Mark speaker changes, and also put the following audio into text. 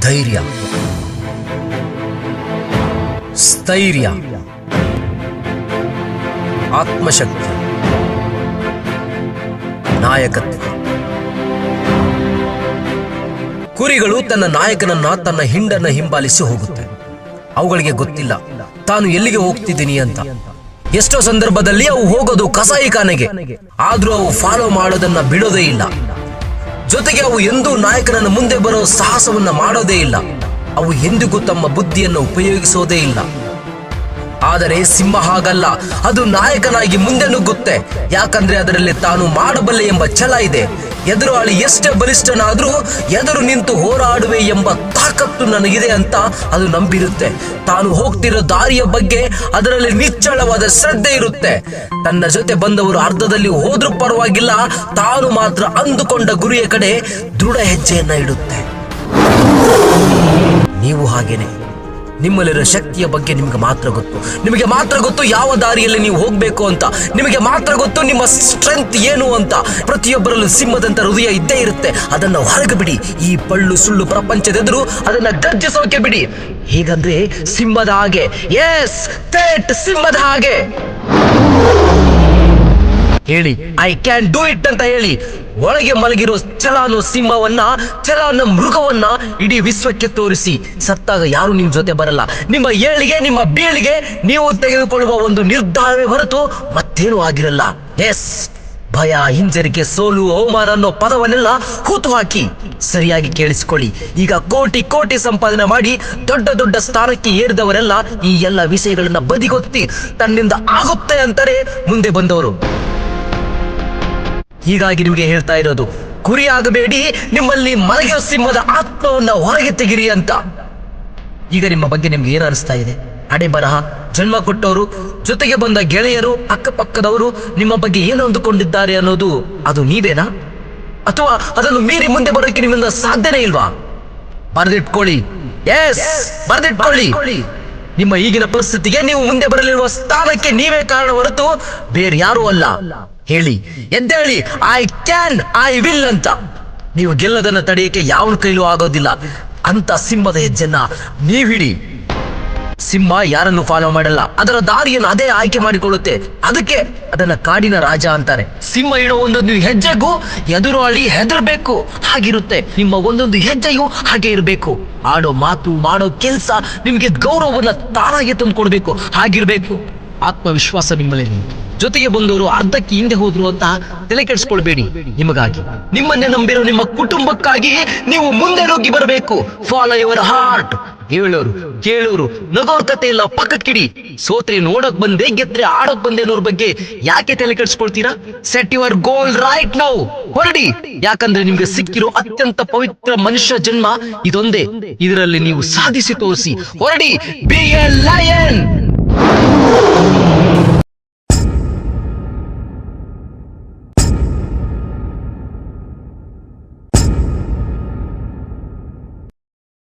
Speaker 1: ಧೈರ್ಯ. ಸ್ಥೈರ್ಯ. ಆತ್ಮಶಕ್ತಿ. ನಾಯಕತ್ವ. ಕುರಿಗಳು ತನ್ನ ನಾಯಕನನ್ನ ತನ್ನ ಹಿಂಡನ್ನ ಹಿಂಬಾಲಿಸಿ ಹೋಗುತ್ತೆ. ಅವುಗಳಿಗೆ ಗೊತ್ತಿಲ್ಲ. ತಾನು ಎಲ್ಲಿಗೆ ಹೋಗ್ತಿದ್ದೀನಿ ಅಂತ. ಎಷ್ಟೋ ಸಂದರ್ಭದಲ್ಲಿ ಅವು ಹೋಗೋದು ಕಸಾಯಿಖಾನೆಗೆ ಆದ್ರೂ ಅವು ಫಾಲೋ ಮಾಡೋದನ್ನ ಬಿಡೋದೇ ಇಲ್ಲ. ಜೊತೆಗೆ ಅವು ಎಂದೂ ನಾಯಕನನ್ನು ಮುಂದೆ ಬರೋ ಸಾಹಸವನ್ನ ಮಾಡೋದೇ ಇಲ್ಲ. ಅವು ಎಂದಿಗೂ ತಮ್ಮ ಬುದ್ಧಿಯನ್ನು ಉಪಯೋಗಿಸೋದೇ ಇಲ್ಲ. ಆದರೆ ಸಿಂಹ ಹಾಗಲ್ಲ. ಅದು ನಾಯಕನಾಗಿ ಮುಂದೆ ನುಗ್ಗುತ್ತೆ. ಯಾಕಂದ್ರೆ ಅದರಲ್ಲಿ ತಾನು ಮಾಡಬಲ್ಲೆ ಎಂಬ ಛಲ ಇದೆ. ಎದುರಾಳಿ ಎಷ್ಟೇ ಬಲಿಷ್ಠನಾದರೂ ಎದುರು ನಿಂತು ಹೋರಾಡುವೆ ಎಂಬ ತಾಕತ್ತು ನನಗಿದೆ ಅಂತ ಅದು ನಂಬಿರುತ್ತೆ. ತಾನು ಹೋಗ್ತಿರೋ ದಾರಿಯ ಬಗ್ಗೆ ಅದರಲ್ಲಿ ನಿಚ್ಚಳವಾದ ಶ್ರದ್ಧೆ ಇರುತ್ತೆ. ತನ್ನ ಜೊತೆ ಬಂದವರು ಅರ್ಧದಲ್ಲಿ ಹೋದ್ರೂ ಪರವಾಗಿಲ್ಲ, ತಾನು ಮಾತ್ರ ಅಂದುಕೊಂಡ ಗುರಿಯ ಕಡೆ ದೃಢ ಹೆಜ್ಜೆಯನ್ನ ಇಡುತ್ತೆ. ನೀವು ಹಾಗೇನೆ. ನಿಮ್ಮಲ್ಲಿರೋ ಶಕ್ತಿಯ ಬಗ್ಗೆ ನಿಮಗೆ ಮಾತ್ರ ಗೊತ್ತು. ನಿಮಗೆ ಮಾತ್ರ ಗೊತ್ತು ಯಾವ ದಾರಿಯಲ್ಲಿ ನೀವು ಹೋಗಬೇಕು ಅಂತ. ನಿಮಗೆ ಮಾತ್ರ ಗೊತ್ತು ನಿಮ್ಮ ಸ್ಟ್ರೆಂತ್ ಏನು ಅಂತ. ಪ್ರತಿಯೊಬ್ಬರಲ್ಲೂ ಸಿಂಹದಂತ ಹೃದಯ ಇದ್ದೇ ಇರುತ್ತೆ. ಅದನ್ನು ಹೊರಗೆ ಬಿಡಿ. ಈ ಪಳ್ಳು ಸುಳ್ಳು ಪ್ರಪಂಚದೆದುರು ಅದನ್ನು ಗರ್ಜಿಸೋಕೆ ಬಿಡಿ. ಹೀಗಂದ್ರೆ ಸಿಂಹದ ಹಾಗೆ. ಎಸ್ ಸಿಂಹದ ಹಾಗೆ. ಹೇಳಿ ಐ ಕ್ಯಾನ್ ಡೂ ಇಟ್ ಅಂತ ಹೇಳಿ, ಒಳಗೆ ಮಲಗಿರೋ ಚಲಾನು ಸಿಂಹವನ್ನ, ಚಲಾನ ಮೃಗವನ್ನ ಇಡೀ ವಿಶ್ವಕ್ಕೆ ತೋರಿಸಿ, ಸತ್ತಾಗ ಯಾರು ನಿಮ್ ಜೊತೆ ಬರಲ್ಲ. ನಿಮ್ಮ ಏಳಿಗೆ, ನಿಮ್ಮ ಬೀಳಿಗೆ ನೀವು ತೆಗೆದುಕೊಳ್ಳುವ ಒಂದು ನಿರ್ಧಾರವೇ ಹೊರತು ಮತ್ತೇನೂ ಆಗಿರಲ್ಲ. ಎಸ್ ಭಯ, ಹಿಂಜರಿಕೆ, ಸೋಲು, ಅವಮಾನ ಅನ್ನೋ ಪದವನ್ನೆಲ್ಲ ಕೂತು ಹಾಕಿ ಸರಿಯಾಗಿ ಕೇಳಿಸಿಕೊಳ್ಳಿ. ಈಗ ಕೋಟಿ ಕೋಟಿ ಸಂಪಾದನೆ ಮಾಡಿ ದೊಡ್ಡ ದೊಡ್ಡ ಸ್ಥಾನಕ್ಕೆ ಏರಿದವರೆಲ್ಲ ಈ ಎಲ್ಲ ವಿಷಯಗಳನ್ನ ಬದಿಗೊತ್ತಿ ತನ್ನಿಂದ ಆಗುತ್ತೆ ಅಂತಾರೆ ಮುಂದೆ ಬಂದವರು. ಹೀಗಾಗಿ ನಿಮಗೆ ಹೇಳ್ತಾ ಇರೋದು ಕುರಿಯಾಗಬೇಡಿ ನಿಮ್ಮಲ್ಲಿ ಮಲಗಿರೋ ಸಿಂಹದ ಆತ್ಮವನ್ನು ಹೊರಗೆ ತೆಗಿರಿ ಅಂತ. ಈಗ ನಿಮ್ಮ ಬಗ್ಗೆ ನಿಮ್ಗೆ ಏನು ಅನಿಸ್ತಾ ಇದೆ? ಅಡೆ ಬರಹ, ಜನ್ಮ ಕೊಟ್ಟವರು, ಜೊತೆಗೆ ಬಂದ ಗೆಳೆಯರು, ಅಕ್ಕಪಕ್ಕದವರು, ನಿಮ್ಮ ಬಗ್ಗೆ ಏನು ಅಂದುಕೊಂಡಿದ್ದಾರೆ ಅನ್ನೋದು ಅದು ನೀವೇನಾ? ಅಥವಾ ಅದನ್ನು ಮೀರಿ ಮುಂದೆ ಬರೋಕೆ ನಿಮ್ಮಿಂದ ಸಾಧ್ಯನೇ ಇಲ್ವಾ? ಬರೆದಿಟ್ಕೊಳ್ಳಿ. ಎಸ್ ಬರೆದಿಟ್ಕೊಳ್ಳಿ. ನಿಮ್ಮ ಈಗಿನ ಪರಿಸ್ಥಿತಿಗೆ ನೀವು ಮುಂದೆ ಬರಲಿರುವ ಸ್ಥಾನಕ್ಕೆ ನೀವೇ ಕಾರಣ ಹೊರತು ಬೇರೆ ಯಾರೂ ಅಲ್ಲ. ಹೇಳಿ. ಎದ್ದೇಳಿ ಐ ಕ್ಯಾನ್ ಐ ವಿಲ್ ಅಂತ. ನೀವು ಗೆಲ್ಲದನ್ನ ತಡೆಯಕ್ಕೆ ಯಾವ ಕೈಲೂ ಆಗೋದಿಲ್ಲ. ಅಂತ ಸಿಂಹದ ಹೆಜ್ಜೆನ್ನ ನೀವು ಹಿಡಿ. ಸಿಂಹ ಯಾರನ್ನು ಫಾಲೋ ಮಾಡಲ್ಲ. ಅದರ ದಾರಿಯನ್ನು ಅದೇ ಆಯ್ಕೆ ಮಾಡಿಕೊಳ್ಳುತ್ತೆ. ಅದಕ್ಕೆ ಅದನ್ನ ಕಾಡಿನ ರಾಜ ಅಂತಾರೆ. ಸಿಂಹ ಇಡೋ ಒಂದೊಂದು ಹೆಜ್ಜೆಗೂ ಎದುರಾಳಿ ಹೆದರ್ಬೇಕು. ಹಾಗಿರುತ್ತೆ. ನಿಮ್ಮ ಒಂದೊಂದು ಹೆಜ್ಜೆಯು ಹಾಗೆ ಇರಬೇಕು. ಆಡೋ ಮಾತು, ಮಾಡೋ ಕೆಲಸ ನಿಮಗೆ ಗೌರವವನ್ನ ತಾನಾಗೆ ತಂದ್ಕೊಡ್ಬೇಕು. ಹಾಗಿರ್ಬೇಕು. ಆತ್ಮವಿಶ್ವಾಸ ನಿಮ್ಮಲ್ಲಿ ಜೊತೆಗೆ ಬಂದವರು ಅರ್ಧಕ್ಕೆ ಹಿಂದೆ ಹೋದ್ರು ಅಂತ ತಲೆ ಕೆಡಿಸ್ಕೊಳ್ಬೇಡಿ. ನಿಮಗಾಗಿ. ನಿಮ್ಮನ್ನೇ ನಂಬಿರೋ ನಿಮ್ಮ ಕುಟುಂಬಕ್ಕಾಗಿ ನೀವು ಮುಂದೆ ನುಗ್ಗಿ ಬರಬೇಕು. ಫಾಲೋ ಯುವರ್ ಹಾರ್ಟ್ ಹೇಳೋರು, ಕೇಳೋರು, ನಗೋರ್ ಕತೆ ಇಲ್ಲ ಪಕ್ಕಕ್ಕಿಡಿ. ಸೋತ್ರೆ ನೋಡಕ್ ಬಂದೆ, ಗೆದ್ರೆ ಆಡೋಕ್ ಬಂದೆ ಅನ್ನೋರ್ ಬಗ್ಗೆ ಯಾಕೆ ತಲೆ ಕೆಡಿಸ್ಕೊಳ್ತೀರಾ? Set your goal right now ಹೊರಡಿ. ಯಾಕಂದ್ರೆ ನಿಮ್ಗೆ ಸಿಕ್ಕಿರೋ ಅತ್ಯಂತ ಪವಿತ್ರ ಮನುಷ್ಯ ಜನ್ಮ ಇದೊಂದೇ. ಇದರಲ್ಲಿ ನೀವು ಸಾಧಿಸಿ ತೋರಿಸಿ. ಹೊರಡಿ. B A lion